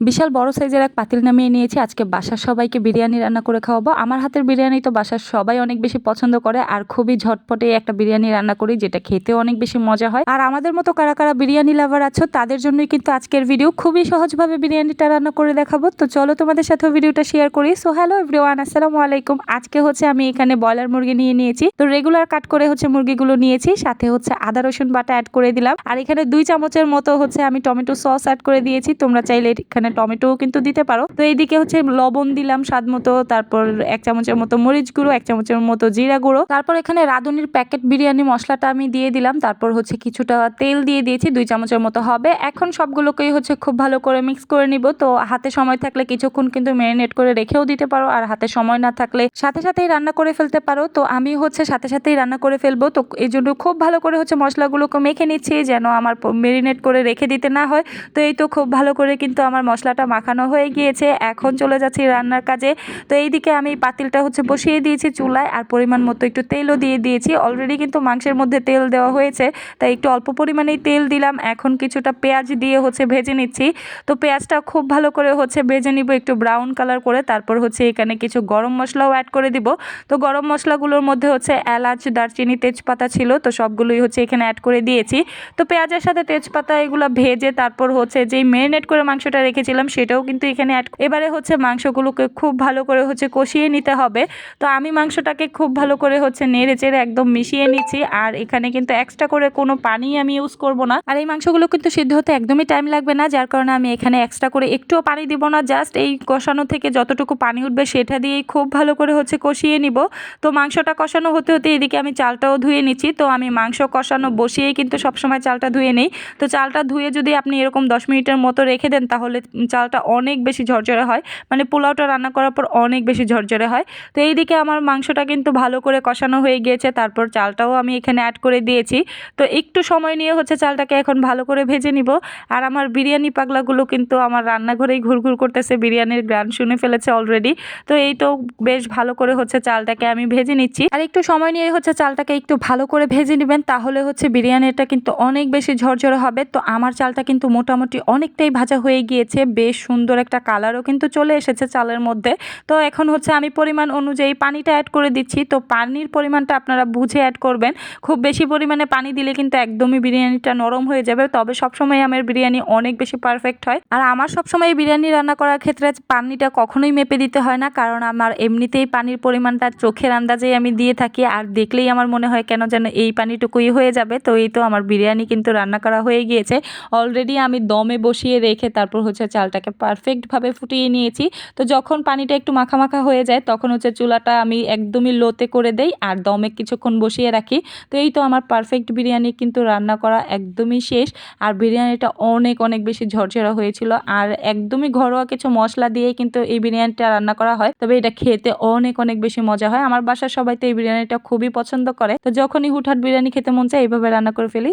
বিশাল বড় সাইজের এক পাতিল নামিয়ে নিয়েছি। আজকে বাসার সবাইকে বিরিয়ানি রান্না করে খাওয়াবো। আমার হাতের বিরিয়ানি তো বাসার সবাই অনেক বেশি পছন্দ করে আর খুবই ঝটপটে একটা বিরিয়ানি রান্না করি, যেটা খেতে অনেক বেশি মজা হয়। আর আমাদের মতো কারা কারা বিরিয়ানি লাভার আছো, তাদের জন্যই কিন্তু আজকের ভিডিও খুবই সহজভাবে বিরিয়ানিটা রান্না করে দেখাবো। তো চলো তোমাদের সাথে ভিডিওটা শেয়ার করি। সো হ্যালো এভরিওয়ান আসসালামু আলাইকুম। আজকে হচ্ছে আমি এখানে ব্রয়লার মুরগি নিয়ে নিয়েছি। তো রেগুলার কাট করে হচ্ছে মুরগিগুলো নিয়েছি, সাথে হচ্ছে আদা, রসুন বাটা অ্যাড করে দিলাম। আর এখানে দুই চামচের মতো হচ্ছে আমি টমেটো সস অ্যাড করে দিয়েছি। তোমরা চাইলে এখানে টমেটোও কিন্তু দিতে পারো। তো এইদিকে হচ্ছে লবণ দিলাম স্বাদ মতো, তারপর এক চামচের মতো মরিচ গুঁড়ো, এক চামচের মতো জিরা গুঁড়ো। তারপর এখানে রাঁধুনির প্যাকেট বিরিয়ানি মশলাটা আমি দিয়ে দিলাম। তারপর হচ্ছে কিছুটা তেল দিয়ে দিয়েছি, দুই চামচের মতো হবে। এখন সবগুলোকেই হচ্ছে খুব ভালো করে মিক্স করে নিব। তো হাতে সময় থাকলে কিছুক্ষণ কিন্তু ম্যারিনেট করে রেখেও দিতে পারো, আর হাতে সময় না থাকলে সাথে সাথেই রান্না করে ফেলতে পারো। তো আমি হচ্ছে সাথে সাথেই রান্না করে ফেলব। তো এই জন্য খুব ভালো করে হচ্ছে মশলাগুলোকে মেখে নিচ্ছি, যেন আমার ম্যারিনেট করে রেখে দিতে না হয়। তো এই তো খুব ভালো করে কিন্তু আমার মশলাটা মাখানো হয়ে গিয়েছে। এখন চলে যাচ্ছি রান্নার কাজে। তো এইদিকে আমি পাতিলটা হচ্ছে বসিয়ে দিয়েছি চুলায়, আর পরিমাণ মতো একটু তেলও দিয়ে দিয়েছি। অলরেডি কিন্তু মাংসের মধ্যে তেল দেওয়া হয়েছে, তাই একটু অল্প পরিমাণেই তেল দিলাম। এখন কিছুটা পেঁয়াজ দিয়ে হচ্ছে ভেজে নিচ্ছি। তো পেঁয়াজটা খুব ভালো করে হচ্ছে ভেজে নিব একটু ব্রাউন কালার করে। তারপর হচ্ছে এখানে কিছু গরম মশলাও অ্যাড করে দিব। তো গরম মশলাগুলোর মধ্যে হচ্ছে এলাচ, দারচিনি, তেজপাতা ছিল, তো সবগুলোই হচ্ছে এখানে অ্যাড করে দিয়েছি। তো পেঁয়াজের সাথে তেজপাতা এগুলো ভেজে তারপর হচ্ছে যেই মেরিনেট করে মাংসটা রেখেছিলাম সেটাও কিন্তু এখানে অ্যাড এবারে হচ্ছে মাংসগুলোকে খুব ভালো করে হচ্ছে কষিয়ে নিতে হবে। তো আমি মাংসটাকে খুব ভালো করে হচ্ছে নেড়ে চেড়ে একদম মিশিয়ে নিচ্ছি। আর এখানে কিন্তু এক্সট্রা করে কোনো পানি আমি ইউজ করব না। আর এই মাংসগুলো কিন্তু সিদ্ধ হতে একদমই টাইম লাগবে না, যার কারণে আমি এখানে এক্সট্রা করে একটুও পানি দিব না। জাস্ট এই কষানো থেকে যতটুকু পানি উঠবে সেটা দিয়েই খুব ভালো করে হচ্ছে কষিয়ে নিব। তো মাংসটা কষানো হতে হতে এদিকে আমি চালটাও ধুয়ে নিচ্ছি। তো আমি মাংস কষানো বসিয়েই কিন্তু সবসময় চালটা ধুয়ে নেই। তো চালটা ধুয়ে যদি আপনি এরকম দশ মিনিটের মতো রেখে দেন তাহলে চালটা অনেক বেশি ঝরঝরে হয়। মানে পোলাওটা রান্না করার পর অনেক বেশি ঝরঝরে হয়। তো এইদিকে আমার মাংসটা কিন্তু ভালো করে কষানো হয়ে গিয়েছে। তারপর চালটাও আমি এখানে অ্যাড করে দিয়েছি। তো একটু সময় নিয়ে হচ্ছে চালটাকে এখন ভালো করে ভেজে নিব। আর আমার বিরিয়ানি পাগলাগুলো কিন্তু আমার রান্নাঘরেই ঘুরঘুর করতেছে। বিরিয়ানির গ্রান শুনে ফেলেছে অলরেডি তো এই তো বেশ ভালো করে হচ্ছে চালটাকে আমি ভেজে নিচ্ছি। আর একটু সময় নিয়ে হচ্ছে চালটাকে একটু ভালো করে ভেজে নেবেন। তাহলে হচ্ছে বিরিয়ানিটা কিন্তু অনেক বেশি ঝরঝরে হবে। তো আমার চালটা কিন্তু মোটামুটি অনেকটাই ভাজা হয়ে গিয়েছে। বেশ সুন্দর একটা কালারও কিন্তু চলে এসেছে চালের মধ্যে। তো এখন হচ্ছে আমি পরিমাণ অনুযায়ী পানিটা অ্যাড করে দিচ্ছি। তো পানির পরিমাণটা আপনারা বুঝে অ্যাড করবেন। খুব বেশি পরিমাণে পানি দিলে কিন্তু একদমই বিরিয়ানিটা নরম হয়ে যাবে। তবে সবসময় আমার বিরিয়ানি অনেক বেশি পারফেক্ট হয়। আর আমার সবসময় বিরিয়ানি রান্না করার ক্ষেত্রে পানিটা কখনোই মেপে দিতে হয় না। কারণ আমার এমনিতেই পানির পরিমাণটা চোখের আন্দাজেই আমি দিয়ে থাকি। আর দেখলেই আমার মনে হয় কেন যেন এই পানিটুকুই হয়ে যাবে। তো এই তো আমার বিরিয়ানি কিন্তু রান্না করা হয়ে গিয়েছে। অলরেডি আমি দমে বসিয়ে রেখে তারপর হচ্ছে চালটাকে পারফেক্টভাবে ফুটিয়ে নিয়েছি। তো যখন পানিটা একটু মাখা মাখা হয়ে যায়, তখন হচ্ছে চুলাটা আমি একদমই লোতে করে দেই আর দমে কিছুক্ষণ বসিয়ে রাখি। তো এই তো আমার পারফেক্ট বিরিয়ানি কিন্তু রান্না করা একদমই শেষ। আর বিরিয়ানিটা অনেক অনেক বেশি ঝরঝরা হয়েছিল। আর একদমই ঘরোয়া কিছু মশলা দিয়েই কিন্তু এই বিরিয়ানিটা রান্না করা হয়। তবে এটা খেতে অনেক অনেক বেশি মজা হয়। আমার বাসার সবাই তো এই বিরিয়ানিটা খুবই পছন্দ করে। তো যখনই হুটহাট বিরিয়ানি খেতে মন চায়, এইভাবে রান্না করে ফেলি।